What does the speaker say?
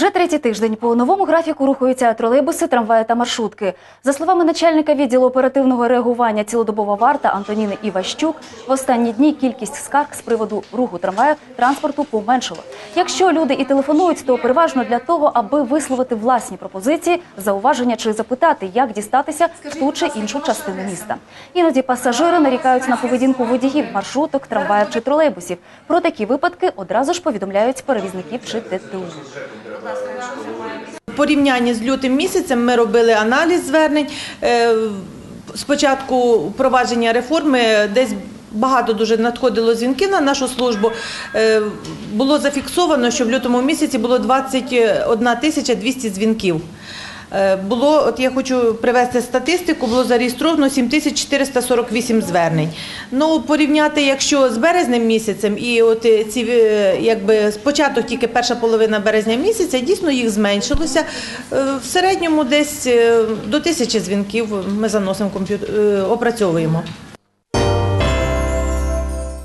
Вже третій тиждень по новому графіку рухаються тролейбуси, трамваї та маршрутки. За словами начальника відділу оперативного реагування цілодобова варта Антоніни Іващук, в останні дні кількість скарг з приводу руху трамваїв транспорту поменшало. Якщо люди і телефонують, то переважно для того, аби висловити власні пропозиції, зауваження чи запитати, як дістатися в ту чи іншу частину міста. Іноді пасажири нарікають на поведінку водіїв маршруток, трамваїв чи тролейбусів. Про такі випадки одразу ж повідомляють перевізників чи В порівнянні з лютим місяцем ми робили аналіз звернень. Е, Спочатку впровадження реформи десь багато дуже надходило дзвінків на нашу службу. Е, Було зафіксовано, що в лютому місяці було 21 тисяча 200 дзвінків. Е, Було, от я хочу привести статистику, було зареєстровано 7448 звернень. Ну, порівняти, якщо з березнем місяцем, і от е, ці е, якби спочатку тільки перша половина березня місяця, дійсно їх зменшилося. В середньому десь до тисячі дзвінків ми заносимо комп'ютер, опрацьовуємо.